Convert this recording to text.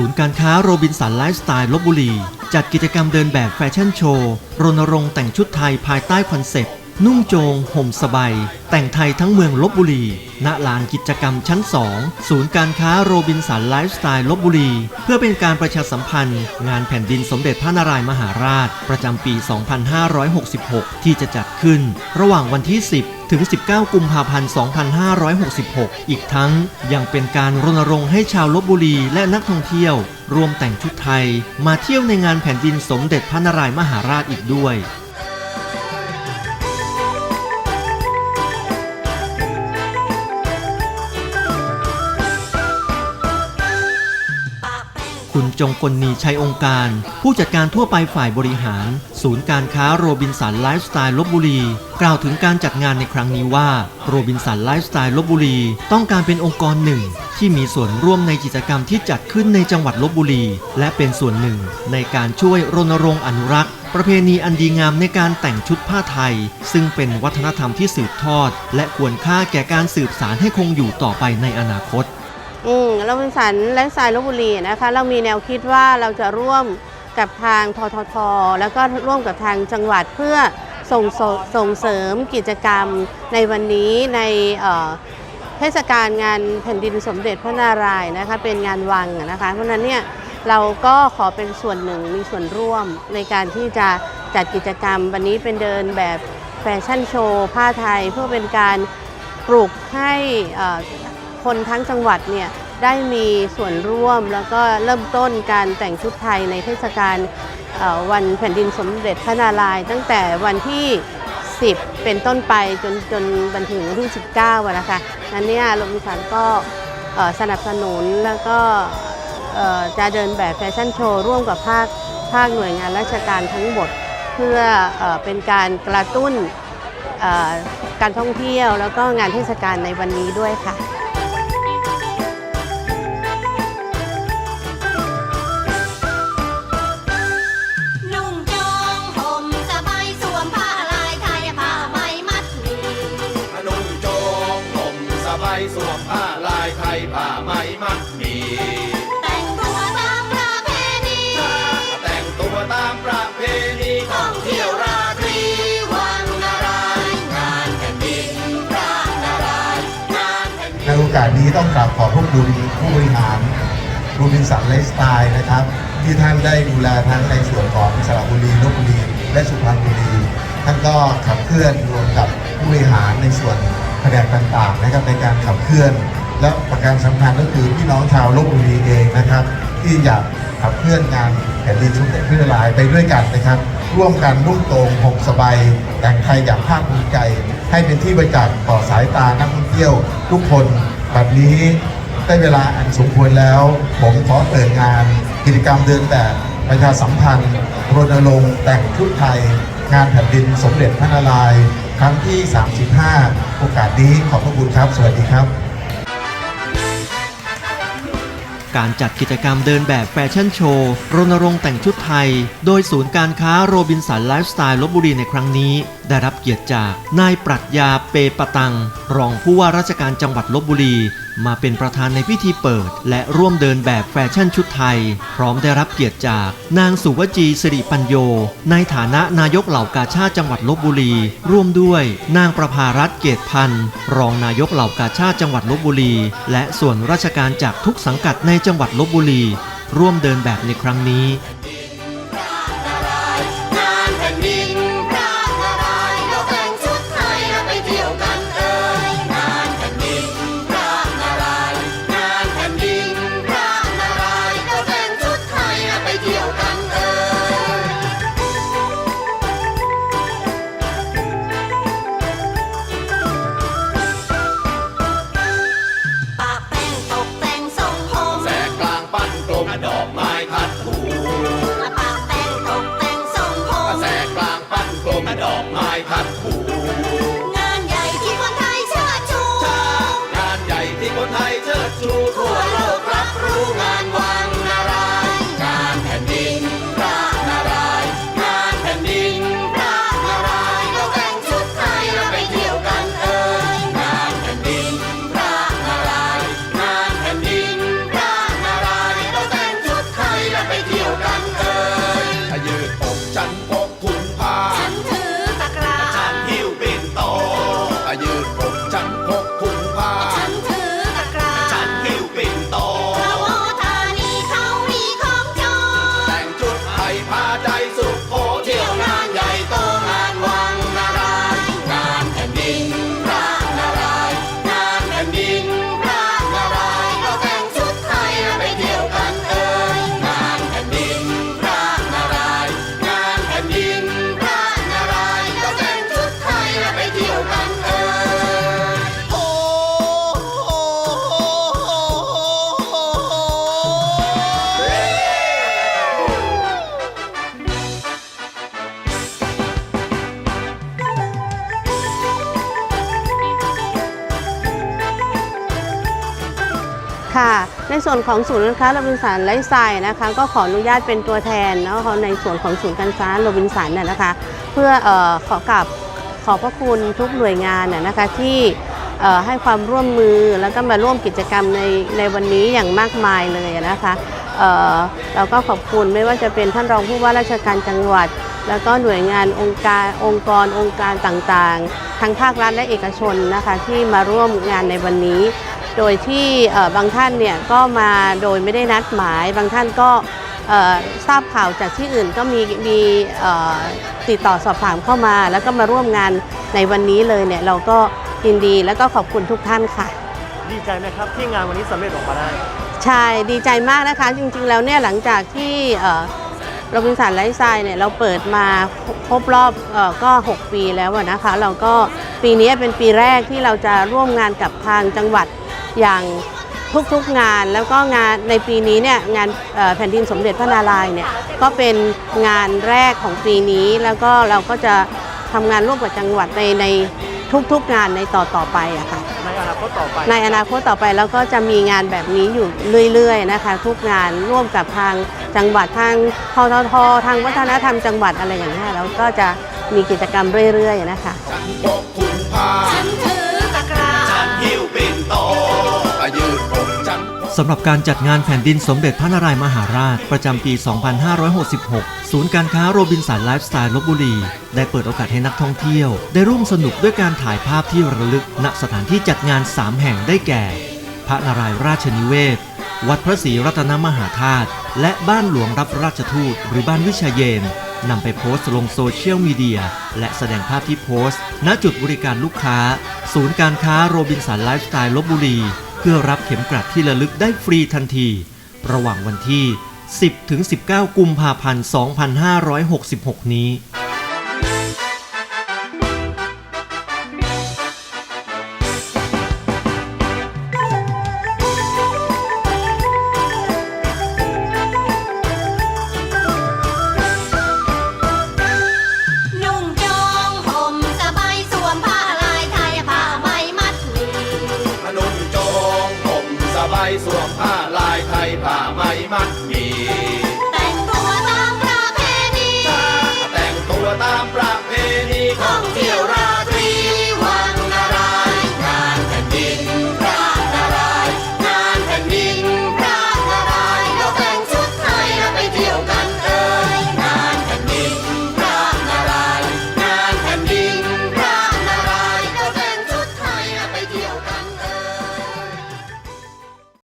ศูนย์การค้าโรบินสันไลฟ์สไตล์ลบบุรี จัดกิจกรรมเดินแบบแฟชั่นโชว์ รณรงค์แต่งชุดไทยภายใต้คอนเซ็ปต์ นุ่งโจง ห่มสบายแต่งไทยทั้งเมืองลบบุรี ณ ลานกิจกรรมชั้น 2 ศูนย์การค้าโรบินสันไลฟ์สไตล์ลบบุรี เพื่อเป็นการประชาสัมพันธ์ งานแผ่นดินสมเด็จพระนารายมหาราช ประจำปี 2566 ที่จะจัดขึ้น ระหว่างวันที่ 10ถึง 19 กุมภาพันธ์ 2566 อีกทั้งยังเป็นการรณรงค์ให้ชาวลบบุรีและนักท่องเที่ยว รวมแต่งชุดไทย มาเที่ยวในงานแผ่นดินสมเด็จพระนารายมหาราชอีกด้วย คุณจงกลนีชัยองค์การ ผู้จัดการทั่วไปฝ่ายบริหาร ศูนย์การค้าโรบินสันไลฟ์สไตล์ลบบุรี กล่าวถึงการจัดงานในครั้งนี้ว่าโรบินสันไลฟ์สไตล์ลบบุรี ต้องการเป็นองค์กรหนึ่ง ที่มีส่วนร่วมในกิจกรรมที่จัดขึ้นในจังหวัดลบบุรี และเป็นส่วนหนึ่ง ในการช่วยรณรงค์อนุรักษ์ประเพณีอันดีงามในการแต่งชุดผ้าไทย ซึ่งเป็นวัฒนธรรมที่สืบทอด และควรค่าแก่การสืบสารให้คงอยู่ต่อไปในอนาคต อืมเราเป็นสันและสายลบบุรีนะคะ เรามีแนวคิดว่าเราจะร่วมกับทางททท แล้วก็ร่วมกับทางจังหวัดเพื่อส่งสส่งเสริมกิจกรรมในวันนี้ในเทศกาลงานแผ่นดินสมเด็จพระนารายณ์นะคะเป็นงานวังนะคะ เพราะฉะนั้นเนี่ยเราก็ขอเป็นส่วนหนึ่งมีส่วนร่วมในการที่จะจัดกิจกรรม วันนี้เป็นเดินแบบแฟชั่นโชว์ผ้าไทย เพื่อเป็นการปลุกให้อ่อ คนทั้งจังหวัดเนี่ยได้มีส่วนร่วมแล้วก็เริ่มต้นการแต่งชุดไทยในเทศกาลวันแผ่นดินสมเด็จพระนารายณ์ตั้งแต่วันที่ 10 เป็นต้นไปจนจนบันถึงวันที่ 19อะนะคะนั้นเนี่ยโรงพยาบาลก็สนับสนุนแล้วก็จะเดินแบบแฟชั่นโชว์ร่วมกับภาคภาคหน่วยงานราชการทั้งหมด เพื่อเอเป็นการกระตุ้นการท่องเที่ยวแล้วก็งานเทศกาลในวันนี้ด้วยค่ะ อกาสนี้ต้องกราบขอบพระคุณผู้บริหารโรบินสันไลฟ์สไตล์นะครับ ที่ท่านได้ดูแลทั้งในส่วนของสระบุรีลบบุรี และสุพรรณบุรีท่านก็ขับเคลื่อนรวมกับผู้บริหารในส่วนแผนกต่างๆนะครับในการขับเคลื่อน และประการสำคัญก็คือพี่น้องชาวลบบุรีเองนะครับ ที่อยากขับเคลื่อนงานแผ่นดินสมเด็จพระนารายไปด้วยกันนะครับ ร่วมกันนุ่งโตงห่มสบายแต่งไทยอย่างภาคภูมิใจให้เป็นที่ประจักษ์ต่อสายตานักท่องเที่ยวทุกคน บบนี้ได้เวลาอันสมควรแล้ว ผมขอเปิดงาน กิจกรรมเดินแบบประชาสัมพันธ์รณรงค์แต่งชุดไทย งานแผ่นดินสมเด็จพระนารายณ์ครั้งที่ 35 โอกาสนี้ขอบพระคุณครับ สวัสดีครับ การจัดกิจกรรมเดินแบบแฟชั่นโชว์รณรงค์แต่งชุดไทย โดยศูนย์การค้าโรบินสันไลฟ์สไตล์ลบบุรีในครั้งนี้ ได้รับเกียรติจากนายปรัชญาเปปตัง รองผู้ว่าราชการจังหวัดลบบุรี มาเป็นประธานในพิธีเปิด และร่วมเดินแบบแฟชั่นชุดไทย พร้อมได้รับเกียรติจากนางสุวจีสิริปัญโย ในฐานะนายกเหล่ากาชาติจังหวัดลบบุรี ร่วมด้วยนางประภารัตน์เกตพันธ์รองนายกเหล่ากาชาติจังหวัดลบบุรี และส่วนราชการจากทุกสังกัดในจังหวัดลบบุรี ร่วมเดินแบบในครั้งนี้ ในส่วนของศูนย์การค้าโรบินสันไลฟ์สไตล์นะคะ ก็ขออนุญาตเป็นตัวแทนเนาะในส่วนของศูนย์การค้าโรบินสันน่ะนะคะ เพื่อออขอกราบขอบพระคุณทุกหน่วยงานน่ะนะคะที่ให้ความร่วมมือแล้วก็มาร่วมกิจกรรมในในวันนี้อย่างมากมายเลยนะคะเเราก็ขอบคุณไม่ว่าจะเป็นท่านรองผู้ว่าราชการจังหวัด แล้วก็หน่วยงานองค์การองค์กรองค์การต่างๆ ทั้งภาครัฐและเอกชนนะคะที่มาร่วมงานในวันนี้ โดยที่เอ่อบางท่านเนี่ยก็มาโดยไม่ได้นัดหมาย บางท่านก็เอ่อทราบข่าวจากที่อื่นก็มีมีเอ่อติดต่อสอบถามเข้ามา แล้วก็มาร่วมงานในวันนี้เลยเนี่ยเราก็ยินดีแล้วก็ขอบคุณทุกท่านค่ะ ดีใจไหมครับที่งานวันนี้สำเร็จออกมาได้ใช่ดีใจมากนะคะ จริงๆแล้วเนี่ยหลังจากที่โรบินสันไลฟ์สไตล์เนี่ยเราเปิดมาครบรอบเออก็ 6 ปีแล้วอะนะคะ เราก็ปีนี้เป็นปีแรกที่เราจะร่วมงานกับทางจังหวัด อย่างทุกๆงานแล้วก็งานในปีนี้เนี่ยงานเอ่อแผ่นดินสมเด็จพระนารายณ์เนี่ยก็เป็นงานแรกของปีนี้แล้วก็เราก็จะทำงานร่วมกับจังหวัดในในทุกๆงานในต่อต่อๆไปอะค่ะในอนาคตต่อไปในอนาคตต่อไปแล้วก็จะมีงานแบบนี้อยู่เรื่อยๆนะคะ ทุกงานร่วมกับทางจังหวัดทางททททางวัฒนธรรมจังหวัดอะไรอย่างนี้ยเราก็จะมีกิจกรรมเรื่อยๆนะคะ สำหรับการจัดงานแผ่นดินสมเด็จพระนารายมหาราช ประจำปี 2566 ศูนย์การค้าโรบินสันไลฟ์สไตล์ลบบุรี ได้เปิดโอกาสให้นักท่องเที่ยว ได้ร่วมสนุกด้วยการถ่ายภาพที่ระลึกณสถานที่จัดงาน 3 แห่งได้แก่ พระนารายณ์ราชนิเวศ วัดพระศรีรัตนมหาธาตุ และบ้านหลวงรับราชทูต หรือบ้านวิชาเยนนำไปโพสต์ลงโซเชียลมีเดีย และแสดงภาพที่โพสต์ ณจุดบริการลูกค้า ศูนย์การค้าโรบินสันไลฟ์สไตล์ลบบุรี เพื่อรับเข็มกลัดที่ระลึกได้ฟรีทันที ระหว่างวันที่ 10-19 กุมภาพันธ์ 2566 นี้ สบายสวมผ้าลายไทยผ้าไหมมัด